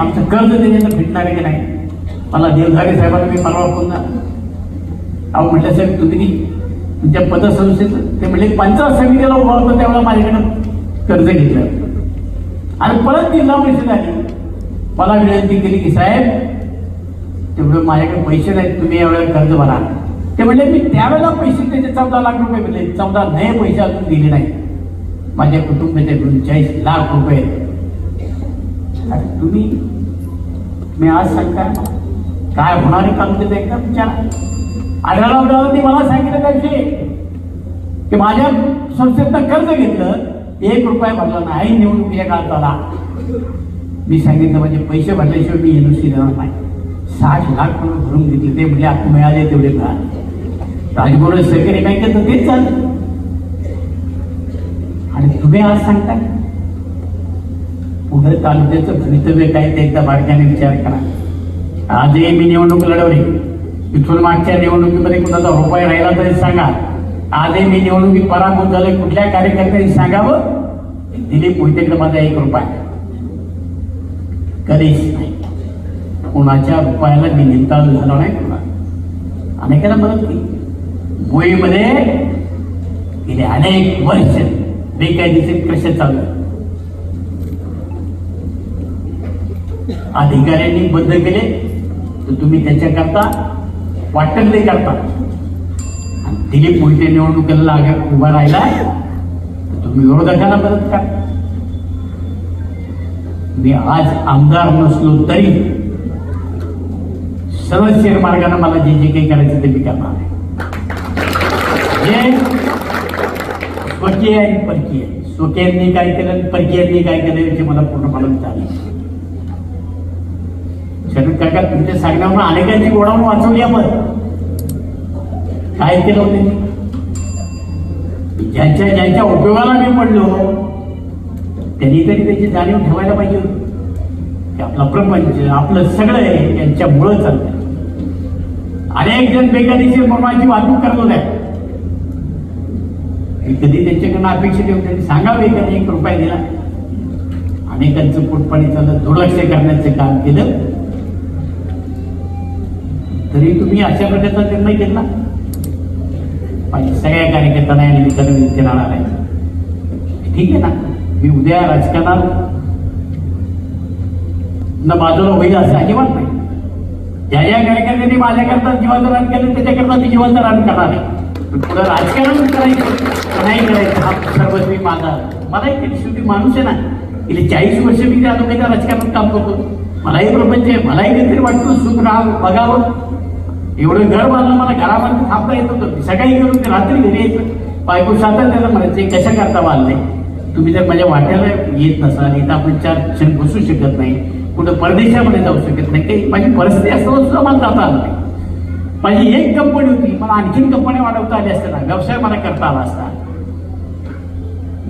आमचं कर्ज त्याच्यानं भेटणार आहे की नाही? मला देवधारे साहेबांना मी परवा फोन अहो म्हटलं साहेब तुम्ही तुमच्या पदसंस्थेचं ते म्हणले पंचायत समितीला उभा होतं त्यावेळेला माझ्याकडं कर्ज घेतलं. आणि परत जिल्हा परिषद आली. मला विनंती केली की साहेब तेवढं माझ्याकडे पैसे नाहीत तुम्ही यावेळेला कर्ज भरा. ते म्हणले मी त्यावेळेला पैसे त्याचे चौदा लाख रुपये दिले चौदा नये पैसे अजून दिले नाही. माझ्या कुटुंबाचे चाळीस लाख रुपये आणि तुम्ही मी आज सांगताय काय होणार आहे काम ते एकदा विचारा? आढळराव रावांनी मला सांगितलं पाहिजे की माझ्या संस्थेतनं कर्ज घेतलं एक रुपया भरला नाही निवडणुकीच्या काळात झाला मी सांगितलं म्हणजे पैसे भरल्याशिवाय मी एनओसी देणार नाही. साठ लाख रुपये भरून घेतले ते म्हणजे आता मिळाले तेवढे मिळाले. राजगुरू सहकारी बँकेत तेच चाललं. आणि तुम्ही आज सांगताय पुणे तालुक्याचं भवितव्य काय ते एकदा बारक्याने विचार करा। आजही मी निवडणूक लढवली इथून मागच्या निवडणुकीमध्ये कुणाचा रुपये राहिला तरी सांगा। आजही मी निवडणुकीत पराभूत झाले कुठल्या कार्यकर्त्यांनी सांगावं? दिलीप मोहितेकडे माझा एक रुपया. कधीच नाही. कुणाच्या रुपयाला मी निंताळ झालो नाही कुणा अनेकांना मदत केली. मुंबईमध्ये गेले अनेक वर्ष. बेकायदेशीर कसे चालू आहे. अधिकाऱ्यांनी बद्ध केले तर तुम्ही त्याच्याकरता वाटत ते करता. आणि दिलीप मोहिते निवडणुकीला लाग उभा राहिला तर तुम्ही विरोधकांना मदत करा. मी आज आमदार नसलो तरी सर्व शेअर मार्गाने मला जे जे काही करायचं ते मी करणार आहे. स्वकीय आणि परकीय स्वकीयांनी काय केलं आणि परकीयांनी काय केलं याची मला पूर्ण झाली शरद त्याच्या तुमच्या सांगण्यावर अनेकांची गोडाऊन वाचवली आपण काय केलं होते ज्याच्या ज्यांच्या ज्यांच्या उपयोगाला मी पडलो त्यांनी तरी त्याची जाणीव ठेवायला पाहिजे होती. की आपला प्रपंच आपलं सगळं आहे यांच्यामुळं चालतं अनेक जण बेकायदेशीर प्रमाणाची वाहतूक करत होत्या मी कधी त्यांच्याकडनं अपेक्षा ठेवून त्यांनी सांगावे एखादी एक रुपया दिला. अनेकांचं पोटपाणी चाललं दुर्लक्ष करण्याचं काम केलं. तरी तुम्ही अशा प्रकारचा निर्णय घेतला? पाहिजे. सगळ्या कार्यकर्त्यांना या निमित्ताने विनंती राहणार आहे. ठीक आहे ना? मी उद्या राजकारणात न बाजूला होईल असं अजिबात नाही. ज्या ज्या कार्यकर्त्यांनी माझ्याकरता जिवंत रान केलं त्याच्याकरता मी जिवंत रान करणार आहे. पुढं राजकारण करायचं नाही करायचं हा सर्वस्वी माझा मला एक शेवटी माणूस आहे ना गेली चाळीस वर्ष मी त्या लोकांच्या राजकारणात काम करतो. मलाही प्रपंच आहे मलाही काहीतरी वाटतो सुख राहा बघावं. एवढं घर बांधलं मला घरामध्ये थांबता येत होतं सकाळी करून ते रात्री घरी यायचं. बायको त्याला म्हणायचे कशा करता बांधले? तुम्ही जर माझ्या वाट्याला येत नसाल इथं आपण चार क्षण बसू शकत नाही. कुठं परदेशामध्ये जाऊ शकत नाही. काही माझी परिस्थिती असताना सुद्धा मला जाता आलं नाही. माझी एक कंपनी होती मला आणखीन कंपन्या वाढवता आली असताना ना व्यवसाय मला करता आला असता.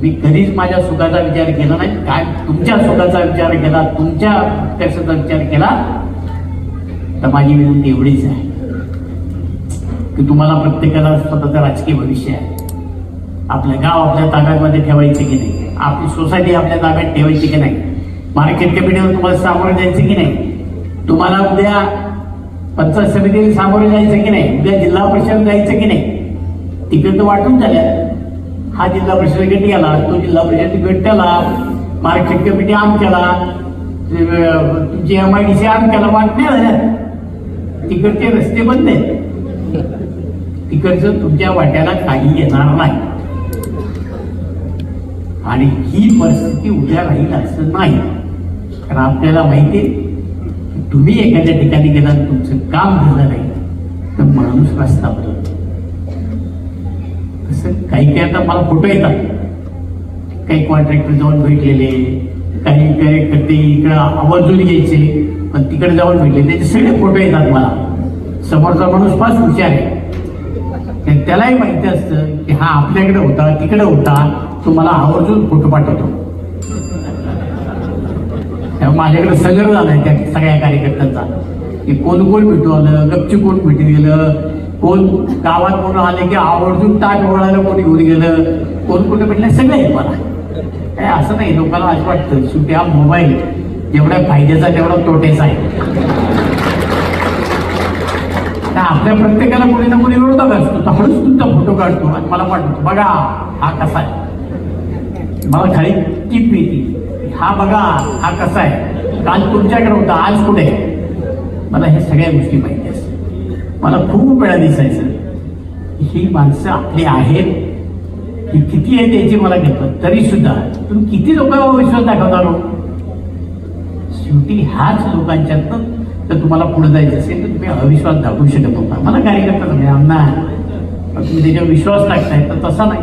मी कधीच माझ्या सुखाचा विचार केला नाही. काय तुमच्या सुखाचा विचार केला तुमच्या कशाचा विचार केला तर माझी विनंती एवढीच आहे. की तुम्हाला प्रत्येकाला स्वतःचं राजकीय भविष्य आहे. आपलं गाव आपल्या ताब्यामध्ये ठेवायचं की नाही? आपली सोसायटी आपल्या ताब्यात ठेवायची की नाही? मार्केट कमिटीवर तुम्हाला सामोरं जायचं की नाही? तुम्हाला उद्या पंचायत समितीने सामोरं जायचं की नाही? उद्या जिल्हा परिषद जायचं की नाही? तिकडे तर वाटून झाल्या हा जिल्हा परिषद गट गेला तो जिल्हा परिषद गट त्याला मार्केट कमिटी आम केला. ते, तुमची एम आय डी सी आम केला वाटण्या झाल्या. तिकडचे रस्ते बंद आहेत. तिकडचं तुमच्या वाट्याला काही येणार नाही. आणि ही परिस्थिती उद्या राहील असं नाही. कारण आपल्याला माहिती आहे तुम्ही एखाद्या ठिकाणी गेला तुमचं काम झालं नाही तर माणूस रस्ता बदलतो. तसं काही काही आता मला फोटो येतात. काही कॉन्ट्रॅक्टर जाऊन भेटलेले काही कार्यकर्ते इकडं आवर्जून घ्यायचे पण तिकडे जाऊन भेटले त्याचे सगळे फोटो येतात मला. समोरचा माणूस फार हुशार आहे. आणि त्यालाही माहिती असतं की हा आपल्याकडे होता तिकडे होता. तो मला आवर्जून फोटो पाठवतो. त्यामुळे माझ्याकडे सगळं झालंय त्या सगळ्या कार्यकर्त्यांचा. की कोण कोण भेटू आलं गपची कोण भेटी गेलं कोण गावात कोण आले की आवर्जून ताट वळायला कोणी घेऊन गेलं कोण कुठे भेटलं सगळं आहे मला. काय असं नाही लोकांना असं वाटतं शेवटी हा मोबाईल जेवढ्या फायद्याचा तेवढा तोटेचा आहे. आपल्या प्रत्येकाला कोणी ना कोणी विरोधात असतो. तर हळूच तुमचा फोटो काढतो. आणि मला वाटतो बघा हा कसा आहे. मला खाली टीप येते. हा बघा हा कसा आहे. काल तुमच्याकडे होता आज कुठे आहे? मला हे सगळ्या गोष्टी माहिती असतात. मला खूप वेळा दिसायचं. ही माणसं आपली आहेत. ही किती आहे त्याची मला घेतलं तरी सुद्धा तुम्ही किती लोकांवर विश्वास दाखवता शेवटी ह्याच लोकांच्यातनं तर तुम्हाला पुढे जायचं असेल तर तुम्ही अविश्वास दाखवू शकत होता. मला कार्यकर्ता म्हणजे आमना तुम्ही त्याच्यावर विश्वास टाकताय तर तसा नाही.